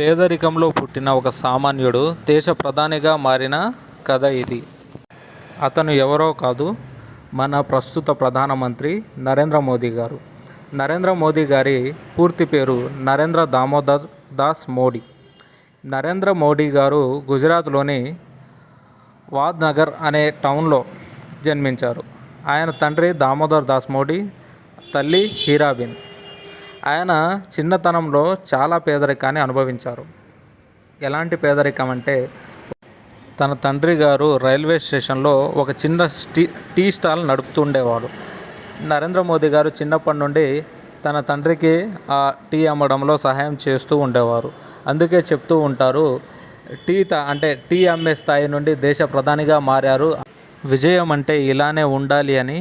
పేదరికంలో పుట్టిన ఒక సామాన్యుడు దేశ ప్రధానిగా మారిన కథ ఇది. అతను ఎవరో కాదు మన ప్రస్తుత ప్రధానమంత్రి నరేంద్ర మోదీ గారు. నరేంద్ర మోదీ గారి పూర్తి పేరు నరేంద్ర దామోదర్ దాస్ మోడీ. నరేంద్ర మోడీ గారు గుజరాత్లోని వాద్నగర్ అనే టౌన్లో జన్మించారు. ఆయన తండ్రి దామోదర్ దాస్ మోడీ తల్లి హీరాబిన్. ఆయన చిన్నతనంలో చాలా పేదరికాన్ని అనుభవించారు. ఎలాంటి పేదరికం అంటే తన తండ్రి గారు రైల్వే స్టేషన్లో ఒక చిన్న స్టీ టీ స్టాల్ నడుపుతుండేవాడు నరేంద్ర మోదీ గారు చిన్నప్పటి నుండి తన తండ్రికి ఆ టీ అమ్మడంలో సహాయం చేస్తూ ఉండేవారు. అందుకే చెప్తూ ఉంటారు టీ తా అంటే టీ అమ్మే స్థాయి నుండి దేశ ప్రధానిగా మారారు. విజయం అంటే ఇలానే ఉండాలి అని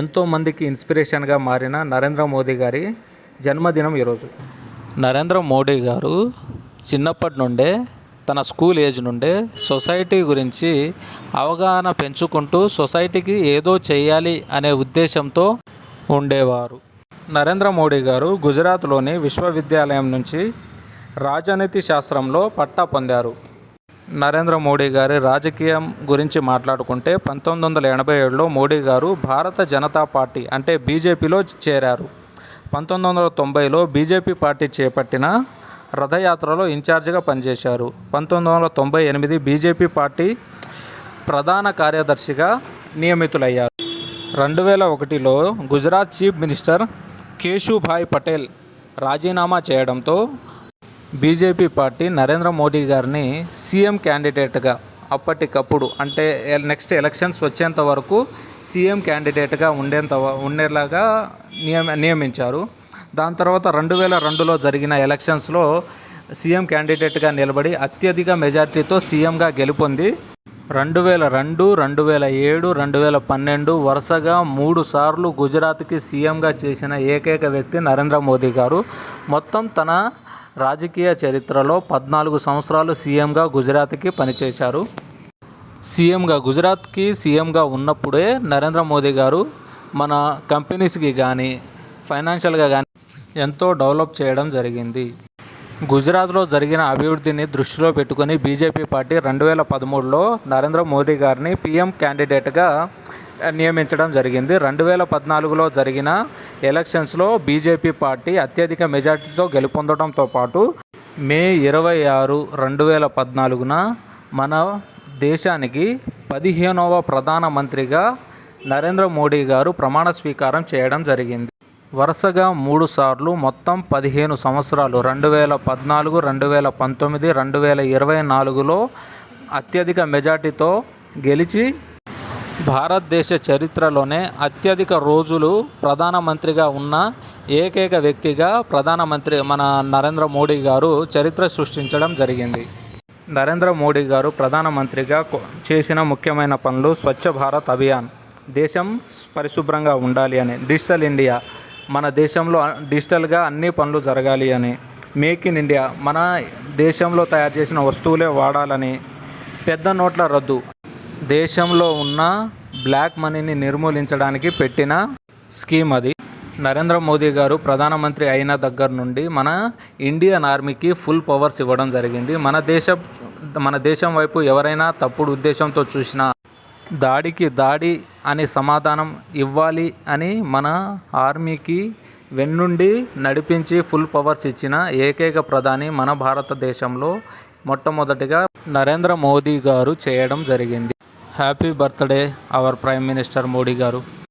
ఎంతోమందికి ఇన్స్పిరేషన్గా మారిన నరేంద్ర మోదీ గారి జన్మదినం ఈరోజు నరేంద్ర మోడీ గారు చిన్నప్పటి నుండే తన స్కూల్ ఏజ్ నుండే సొసైటీ గురించి అవగాహన పెంచుకుంటూ సొసైటీకి ఏదో చేయాలి అనే ఉద్దేశంతో ఉండేవారు. నరేంద్ర మోడీ గారు గుజరాత్లోని విశ్వవిద్యాలయం నుంచి రాజనీతి శాస్త్రంలో పట్టా పొందారు. నరేంద్ర మోడీ గారి రాజకీయం గురించి మాట్లాడుకుంటే పంతొమ్మిది వందల ఎనభై ఏడులో మోడీ గారు భారత జనతా పార్టీ అంటే బీజేపీలో చేరారు. పంతొమ్మిది వందల తొంభైలో బీజేపీ పార్టీ చేపట్టిన రథయాత్రలో ఇన్ఛార్జిగా పనిచేశారు. పంతొమ్మిది వందల తొంభై ఎనిమిది బీజేపీ పార్టీ ప్రధాన కార్యదర్శిగా నియమితులయ్యారు. రెండు వేల ఒకటిలో గుజరాత్ చీఫ్ మినిస్టర్ కేశుభాయ్ పటేల్ రాజీనామా చేయడంతో బీజేపీ పార్టీ నరేంద్ర మోడీ గారిని సీఎం క్యాండిడేట్గా అప్పటికప్పుడు అంటే నెక్స్ట్ ఎలక్షన్స్ వచ్చేంత వరకు సీఎం క్యాండిడేట్గా ఉండేంత ఉండేలాగా నియమ నియమించారు. దాని తర్వాత రెండు వేల రెండులో జరిగిన ఎలక్షన్స్లో సీఎం క్యాండిడేట్గా నిలబడి అత్యధిక మెజార్టీతో సీఎంగా గెలుపొంది. రెండు వేల రెండు రెండు వేల ఏడు రెండు వేల పన్నెండు వరుసగా మూడు సార్లు గుజరాత్కి సీఎంగా చేసిన ఏకైక వ్యక్తి నరేంద్ర మోదీ గారు. మొత్తం తన రాజకీయ చరిత్రలో పద్నాలుగు సంవత్సరాలు సీఎంగా గుజరాత్కి పనిచేశారు. సీఎంగా గుజరాత్కి సీఎంగా ఉన్నప్పుడే నరేంద్ర మోదీ గారు మన కంపెనీస్కి కానీ ఫైనాన్షియల్గా కానీ ఎంతో డెవలప్ చేయడం జరిగింది. గుజరాత్లో జరిగిన అభివృద్ధిని దృష్టిలో పెట్టుకుని బీజేపీ పార్టీ రెండు వేల పదమూడులో నరేంద్ర మోదీ గారిని పీఎం క్యాండిడేట్గా నియమించడం జరిగింది. రెండు వేల పద్నాలుగులో జరిగిన ఎలక్షన్స్లో బీజేపీ పార్టీ అత్యధిక మెజార్టీతో గెలుపొందడంతో పాటు మే ఇరవై ఆరు రెండు వేల పద్నాలుగున మన దేశానికి పదిహేనవ ప్రధానమంత్రిగా నరేంద్ర మోడీ గారు ప్రమాణ స్వీకారం చేయడం జరిగింది. వరుసగా మూడుసార్లు మొత్తం పదిహేను సంవత్సరాలు రెండు వేల పద్నాలుగు రెండు వేల పంతొమ్మిది రెండు వేల ఇరవై నాలుగులో అత్యధిక మెజార్టీతో గెలిచి భారతదేశ చరిత్రలోనే అత్యధిక రోజులు ప్రధానమంత్రిగా ఉన్న ఏకైక వ్యక్తిగా ప్రధానమంత్రి మన నరేంద్ర మోడీ గారు చరిత్ర సృష్టించడం జరిగింది. నరేంద్ర మోడీ గారు ప్రధానమంత్రిగా చేసిన ముఖ్యమైన పనులు స్వచ్ఛ భారత్ అభియాన్ దేశం పరిశుభ్రంగా ఉండాలి అని డిజిటల్ ఇండియా మన దేశంలో డిజిటల్గా అన్ని పనులు జరగాలి అని. మేక్ ఇన్ ఇండియా మన దేశంలో తయారు చేసిన వస్తువులే వాడాలని పెద్ద నోట్ల రద్దు. దేశంలో ఉన్న బ్లాక్ మనీని నిర్మూలించడానికి పెట్టిన స్కీమ్ అది. నరేంద్ర మోదీ గారు ప్రధానమంత్రి అయిన దగ్గర నుండి మన ఇండియన్ ఆర్మీకి ఫుల్ పవర్స్ ఇవ్వడం జరిగింది. మన దేశ మన దేశం వైపు ఎవరైనా తప్పుడు ఉద్దేశంతో చూసినా దాడికి దాడి అని సమాధానం ఇవ్వాలి అని మన ఆర్మీకి వెన్నుండి నడిపించి ఫుల్ పవర్స్ ఇచ్చిన ఏకైక ప్రధాని మన భారతదేశంలో మొట్టమొదటిగా నరేంద్ర మోదీ గారు చేయడం జరిగింది. Happy birthday our prime minister Modi గారు.